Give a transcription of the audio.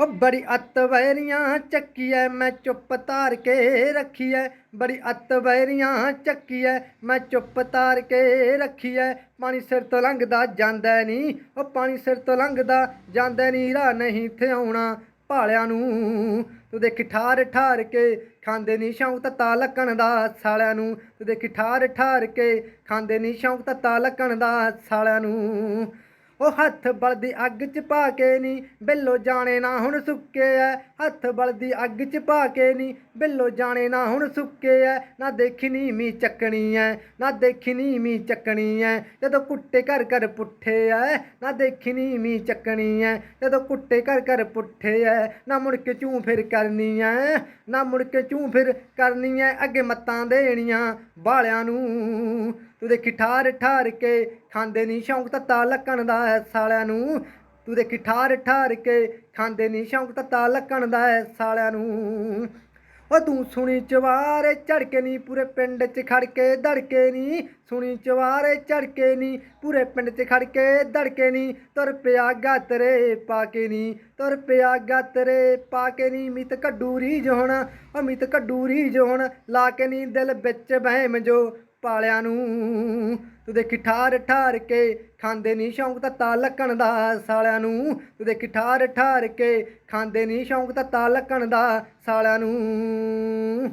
ਉਹ ਬੜੀ ਅੱਤ ਵੈਰੀਆਂ ਚੱਕੀ ਐ ਮੈਂ ਚੁੱਪ ਧਾਰ ਕੇ ਰੱਖੀ ਐ ਬੜੀ ਅੱਤ ਵੈਰੀਆਂ ਚੱਕੀ ਐ ਮੈਂ ਚੁੱਪ ਧਾਰ ਕੇ ਰੱਖੀ ਐ ਪਾਣੀ ਸਿਰ ਤੋਂ ਲੰਘਦਾ ਜਾਂਦਾ ਨਹੀਂ ਉਹ ਪਾਣੀ ਸਿਰ ਤੋਂ ਲੰਘਦਾ ਜਾਂਦਾ ਨਹੀਂ ਰਾਹ ਨਹੀਂ ਇੱਥੇ ਆਉਣਾ ਭਾਲਿਆਂ ਨੂੰ। ਤੂੰ ਦੇਖੀ ਠਾਰ ਠਾਰ ਕੇ ਖਾਂਦੇ ਨਹੀਂ ਸ਼ੌਂਕ ਤੱਤਾ ਲੱਕਣ ਦਾ ਸਾਲਿਆਂ ਨੂੰ। ਤੂੰ ਦੇਖੀ ਠਾਰ ਠਾਰ ਕੇ ਖਾਂਦੇ ਨਹੀਂ ਸ਼ੌਂਕ ਤੱਤਾ ਲੱਕਣ ਦਾ ਸਾਲਿਆਂ ਨੂੰ। ਉਹ ਹੱਥ ਬਲਦੀ ਅੱਗ ਚ ਪਾ ਕੇ ਨੀ, ਬਿੱਲੋ ਜਾਣੇ ਨਾ ਹੁਣ ਸੁੱਕੇ ਐ। ਹੱਥ ਬਲਦੀ ਅੱਗ ਚ ਪਾ ਕੇ ਨੀ, ਬਿੱਲੋ ਜਾਣੇ ਨਾ ਹੁਣ ਸੁੱਕੇ ਐ। ਨਾ ਦੇਖੀ ਨੀ ਮੀ ਚੱਕਣੀ ਐ, ਨਾ ਦੇਖੀ ਨੀ ਮੀ ਚੱਕਣੀ ਐ। ਜਦੋਂ ਕੁੱਟੇ ਘਰ ਘਰ ਪੁੱਠੇ ਐ, ਨਾ ਦੇਖੀ ਨੀ ਮੀ ਚੱਕਣੀ ਐ। ਜਦੋਂ ਕੁੱਟੇ ਘਰ ਘਰ ਪੁੱਠੇ ਐ, ਨਾ ਮੁੜ ਕੇ ਚੂੰ ਫਿਰ ਕਰਨੀ ਐ। ਨਾ ਮੁੜ ਕੇ ਚੂੰ ਫਿਰ ਕਰਨੀ ਐ, ਅੱਗੇ ਮੱਤਾਂ ਦੇਣੀਆਂ ਬਾਲਿਆਂ ਨੂੰ। ਤੂੰ ਦੇਖੀ ਠਾਰ ਠਾਰ ਕੇ ਖਾਂਦੇ ਨਹੀਂ ਸ਼ੌਂਕ ਤੱਤਾ ਲੱਕਣ ਦਾ ਐ ਸਾਲਿਆਂ ਨੂੰ। ਤੂੰ ਦੇਖੀ ਠਾਰ ਠਾਰ ਕੇ ਖਾਂਦੇ ਨਹੀਂ ਸ਼ੌਂਕ ਤੱਤਾ ਲੱਕਣ ਦਾ ਐ ਸਾਲਿਆਂ ਨੂੰ। ਉਹ ਤੂੰ ਸੁਣੀ ਚਵਾਰੇ ਝੜਕੇ ਨਹੀਂ ਪੂਰੇ ਪਿੰਡ 'ਚ ਖੜਕੇ ਧੜਕੇ ਨਹੀਂ ਸੁਣੀ ਚਵਾਰੇ ਝੜਕੇ ਨਹੀਂ ਪੂਰੇ ਪਿੰਡ 'ਚ ਖੜਕੇ ਧੜਕੇ ਨਹੀਂ ਤੁਰ ਪਿਆ ਗਾਤਰੇ ਪਾ ਕੇ ਨਹੀਂ ਤੁਰ ਪਿਆ ਗਾਤਰੇ ਪਾ ਕੇ ਨਹੀਂ ਮਿਤ ਕੱਡੂਰੀ ਜੋਹਣ ਉਹ ਮਿਤ ਕੱਡੂਰੀ ਜੋਹਣ, ਲਾ ਕੇ ਨਹੀਂ ਦਿਲ ਵਿੱਚ ਵਹਿਮ ਜੋ। ਪਾਲਿਆਂ ਨੂੰ। ਤੂੰ ਦੇਖੀ ਠਾਰ ਠਾਰ ਕੇ ਖਾਂਦੇ ਨਹੀਂ ਸ਼ੌਂਕ ਤੱਤਾ ਲੱਕਣ ਦਾ ਸਾਲਿਆਂ ਨੂੰ। ਤੂੰ ਦੇਖੀ ਠਾਰ ਠਾਰ ਕੇ ਖਾਂਦੇ ਨਹੀਂ ਸ਼ੌਂਕ ਤੱਤਾ ਲੱਕਣ ਦਾ ਸਾਲਿਆਂ ਨੂੰ।